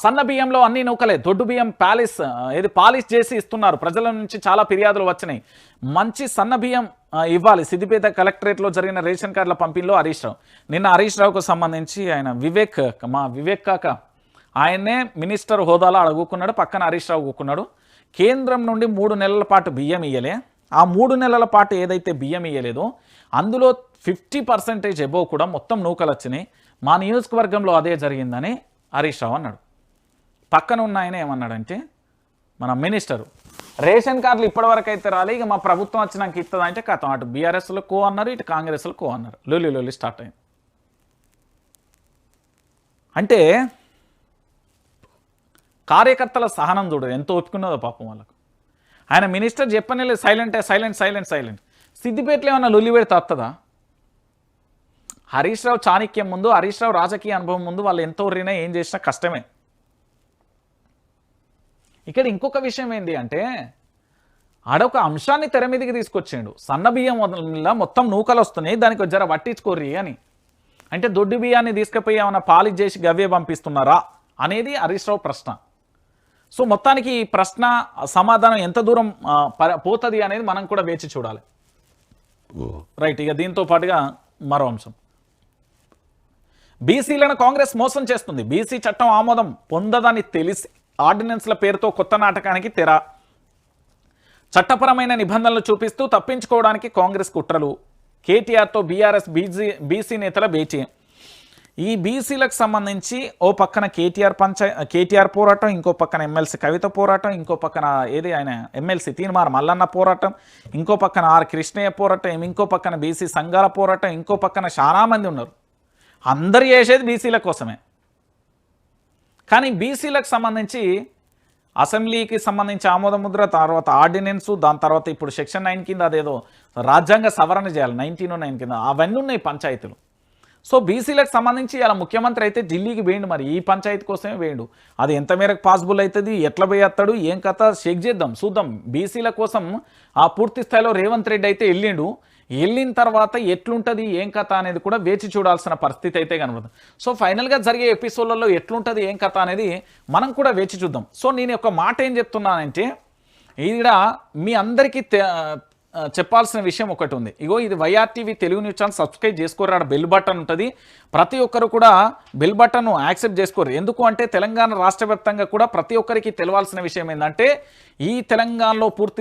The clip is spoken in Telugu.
సన్న బియ్యంలో అన్ని నూకలే దొడ్డు బియ్యం ప్యాలిస్ ఏది పాలిష్ చేసి ఇస్తున్నారు. ప్రజల నుంచి చాలా ఫిర్యాదులు వచ్చినాయి. మంచి సన్న బియ్యం ఇవ్వాలి. సిద్దిపేట కలెక్టరేట్లో జరిగిన రేషన్ కార్డుల పంపిణీలో హరీష్ రావు. నిన్న హరీష్ రావుకు సంబంధించి ఆయన వివేక్ మా వివేక్ కాక ఆయనే మినిస్టర్ హోదాలో అడుగుకున్నాడు పక్కన హరీష్ రావు కూకున్నాడు. కేంద్రం నుండి మూడు నెలల పాటు బియ్యం ఇయ్యలే. ఆ మూడు నెలల పాటు ఏదైతే బియ్యం ఇయ్యలేదో అందులో ఫిఫ్టీ పర్సెంటేజ్ ఎబో కూడా మొత్తం నూకలు వచ్చినాయి మా నియోజకవర్గంలో అదే జరిగిందని హరీష్ రావు అన్నాడు. పక్కన ఉన్న ఆయన ఏమన్నాడంటే మన మినిస్టరు రేషన్ కార్డులు ఇప్పటివరకు అయితే రాలే ఇక మా ప్రభుత్వం వచ్చినాక ఇస్తుందా అంటే కథం. అటు బీఆర్ఎస్లో కో అన్నారు ఇటు కాంగ్రెస్లో కో అన్నారు లొల్లి లొల్లి స్టార్ట్ అయింది. అంటే కార్యకర్తల సహనం చూడదు ఎంత ఒప్పుకున్నదో పాపం వాళ్ళకు. ఆయన మినిస్టర్ చెప్పనే సైలెంట్ సైలెంట్ సైలెంట్ సైలెంట్. సిద్దిపేటలో ఏమన్నా లొల్లి పెడితే వస్తుందా హరీష్ రావు చాణక్యం ముందు హరీష్ రావు రాజకీయ అనుభవం ముందు వాళ్ళు ఎంత ఊరినా ఏం చేసినా కష్టమే. ఇక్కడ ఇంకొక విషయం ఏంటి అంటే ఆడొక అంశాన్ని తెర మీదకి తీసుకొచ్చిండు సన్న బియ్యం వల్ల మొత్తం నూకలు వస్తున్నాయి దానికి జర పట్టించుకోర్రి అని. అంటే దొడ్డు బియ్యాన్ని తీసుకుపోయి ఏమైనా పాలిష్ చేసి గవ్వే పంపిస్తున్నారా అనేది హరీష్ రావు ప్రశ్న. సో మొత్తానికి ఈ ప్రశ్న సమాధానం ఎంత దూరం పోతుంది అనేది మనం కూడా వేచి చూడాలి. రైట్ ఇక దీంతో పాటుగా మరో అంశం. బీసీలను కాంగ్రెస్ మోసం చేస్తుంది. బీసీ చట్టం ఆమోదం పొందదని తెలిసి ఆర్డినెన్స్ల పేరుతో కొత్త నాటకానికి తెర. చట్టపరమైన నిబంధనలు చూపిస్తూ తప్పించుకోవడానికి కాంగ్రెస్ కుట్రలు. కేటీఆర్తో బీఆర్ఎస్ బీజీ బీసీ నేతల భేటీ. ఈ బీసీలకు సంబంధించి ఓ పక్కన కేటీఆర్ పంచాయ కేటీఆర్ పోరాటం ఇంకో పక్కన ఎమ్మెల్సీ కవిత పోరాటం ఇంకో పక్కన ఏది ఆయన ఎమ్మెల్సీ తీన్మార్ మల్లన్న పోరాటం ఇంకో పక్కన ఆర్ కృష్ణయ్య పోరాటం ఇంకో పక్కన బీసీ సంఘాల పోరాటం ఇంకో పక్కన చాలామంది ఉన్నారు. అందరు చేసేది బీసీల కోసమే. కానీ బీసీలకు సంబంధించి అసెంబ్లీకి సంబంధించి ఆమోద ముద్ర తర్వాత ఆర్డినెన్స్ దాని తర్వాత ఇప్పుడు సెక్షన్ నైన్ కింద అదేదో రాజ్యాంగ సవరణ చేయాలి నైన్టీన్ నైన్ కింద. అవన్నీ ఉన్నాయి పంచాయతీలు. సో బీసీలకు సంబంధించి అలా ముఖ్యమంత్రి అయితే ఢిల్లీకి వేయండు మరి. ఈ పంచాయతీ కోసమే వేయండు. అది ఎంత మేరకు పాసిబుల్ అవుతుంది ఎట్లా పోయేస్తాడు ఏం కథ చెక్ చేద్దాం చూద్దాం. బీసీల కోసం ఆ పూర్తి స్థాయిలో రేవంత్ రెడ్డి అయితే వెళ్ళిండు. వెళ్ళిన తర్వాత ఎట్లుంటుంది ఏం కథ అనేది కూడా వేచి చూడాల్సిన పరిస్థితి అయితే కనబడుతుంది. సో ఫైనల్గా జరిగే ఎపిసోడ్లలో ఎట్లుంటుంది ఏం కథ అనేది మనం కూడా వేచి చూద్దాం. సో నేను ఒక మాట ఏం చెప్తున్నానంటే ఈడ మీ అందరికీ తె- చెప్పాల్సిన విషయం ఒకటి ఉంది. ఇగో ఇది YRTV Telugu news channel subscribe చేసుకోరు ఆడ బెల్ బటన్ ఉంటుంది. ప్రతి ఒక్కరు కూడా బెల్ బటన్ను యాక్సెప్ట్ చేసుకోరు. ఎందుకు అంటే తెలంగాణ రాష్ట్ర వ్యాప్తంగా కూడా ప్రతి ఒక్కరికి తెలవాల్సిన విషయం ఏంటంటే ఈ తెలంగాణలో పూర్తి